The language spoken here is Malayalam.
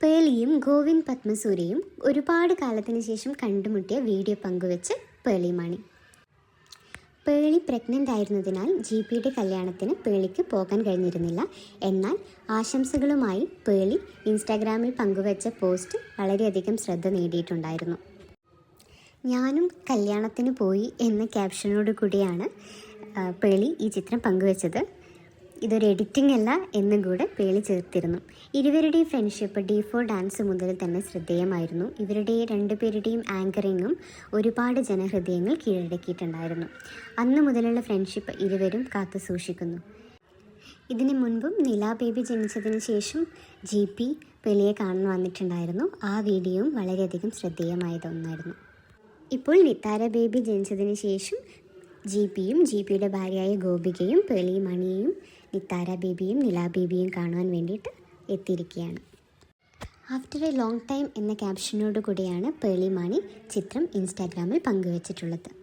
പേളിയും ഗോവിന്ദ് പത്മസൂര്യയും ഒരുപാട് കാലത്തിന് ശേഷം കണ്ടുമുട്ടിയ വീഡിയോ പങ്കുവെച്ച് പേളി മണി. പേളി പ്രഗ്നന്റ് ആയിരുന്നതിനാൽ ജി പിയുടെ കല്യാണത്തിന് പേളിക്ക് പോകാൻ കഴിഞ്ഞിരുന്നില്ല. എന്നാൽ ആശംസകളുമായി പേളി ഇൻസ്റ്റാഗ്രാമിൽ പങ്കുവെച്ച പോസ്റ്റ് വളരെയധികം ശ്രദ്ധ നേടിയിട്ടുണ്ടായിരുന്നു. ഞാനും കല്യാണത്തിന് പോയി എന്ന ക്യാപ്ഷനോട് കൂടിയാണ് പേളി ഈ ചിത്രം പങ്കുവച്ചത്. ഇതൊരു എഡിറ്റിംഗ് അല്ല എന്നും കൂടെ പേളി ചേർത്തിരുന്നു. ഇരുവരുടെയും ഫ്രണ്ട്ഷിപ്പ് ഡി ഫോർ ഡാൻസ് മുതൽ തന്നെ ശ്രദ്ധേയമായിരുന്നു. ഇവരുടെ രണ്ടുപേരുടെയും ആങ്കറിങ്ങും ഒരുപാട് ജനഹൃദയങ്ങൾ കീഴടക്കിയിട്ടുണ്ടായിരുന്നു. അന്ന് മുതലുള്ള ഫ്രണ്ട്ഷിപ്പ് ഇരുവരും കാത്തു സൂക്ഷിക്കുന്നു. ഇതിനു മുൻപും നില ബേബി ജനിച്ചതിന് ശേഷം ജി പി പെലിയെ കാണാൻ വന്നിട്ടുണ്ടായിരുന്നു. ആ വീഡിയോയും വളരെയധികം ശ്രദ്ധേയമായത് ഒന്നായിരുന്നു ഇപ്പോൾ നിത്താര ബേബി ജനിച്ചതിന് ശേഷം ജി പിയും ജി പിയുടെ ഭാര്യയായ ഗോപികയും പേളി മണിയും നിത്താര ബേബിയും നിലാ ബേബിയും കാണുവാൻ വേണ്ടിയിട്ട് എത്തിയിരിക്കുകയാണ്. ആഫ്റ്റർ എ ലോങ് ടൈം എന്ന ക്യാപ്ഷനോട് കൂടിയാണ് പേളി മാണി ചിത്രം ഇൻസ്റ്റാഗ്രാമിൽ പങ്കുവച്ചിട്ടുള്ളത്.